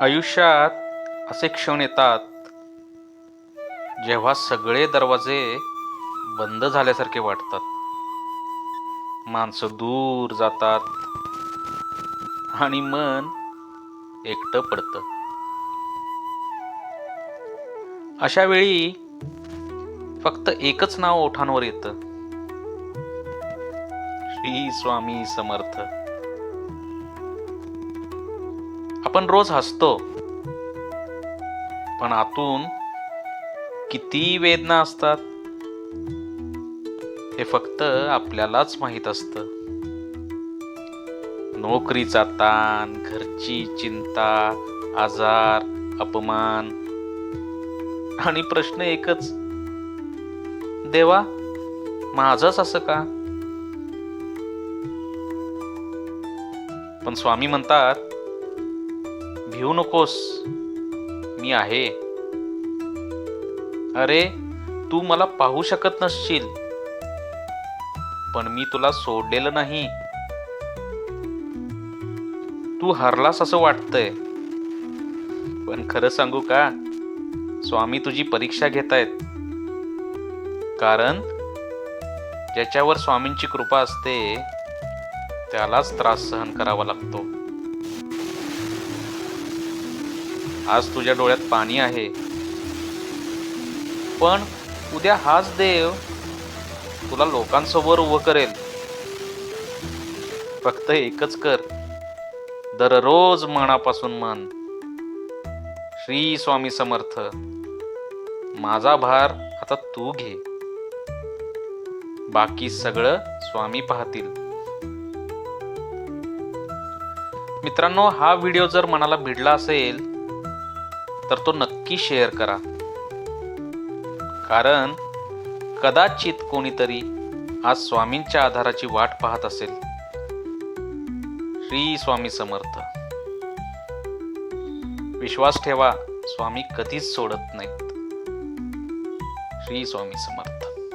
आयुष्यात असे क्षण येतात जेव्हा सगळे दरवाजे बंद झाल्यासारखे वाटतात. माणसं दूर जातात आणि मन एकटं पडतं. अशा वेळी फक्त एकच नाव ओठांवर येतं. श्री स्वामी समर्थ. आपण रोज हसतो. पण आतून किती वेदना असतात? हे फक्त आपल्यालाच माहीत असतं. नोकरीचा ताण घरची चिंता आजार अपमान आणि प्रश्न एकच. देवा माझंच असं का? पण स्वामी म्हणतात भिवू नकोस. मी आहे. अरे तू मला पाहू शकत नसशील. पण मी तुला सोडलेलं नाही. तू हरलास असं वाटतंय. पण खरं सांगू का? स्वामी तुझी परीक्षा घेतायत. कारण ज्याच्यावर स्वामींची कृपा असते त्यालाच त्रास सहन करावा लागतो. आज तुझ्या डोळ्यात पाणी आहे. पण उद्या हाच देव तुला लोकांसमोर उभं करेल. फक्त एकच कर. दररोज मनापासून मन. श्री स्वामी समर्थ. माझा भार आता तू घे. बाकी सगळं स्वामी पाहतील. मित्रांनो हा व्हिडिओ जर मनाला भिडला असेल तर तो नक्की शेअर करा. कारण कदाचित कोणीतरी आज स्वामींच्या आधाराची वाट पाहत असेल. श्री स्वामी समर्थ. विश्वास ठेवा स्वामी कधीच सोडत नाहीत. श्री स्वामी समर्थ.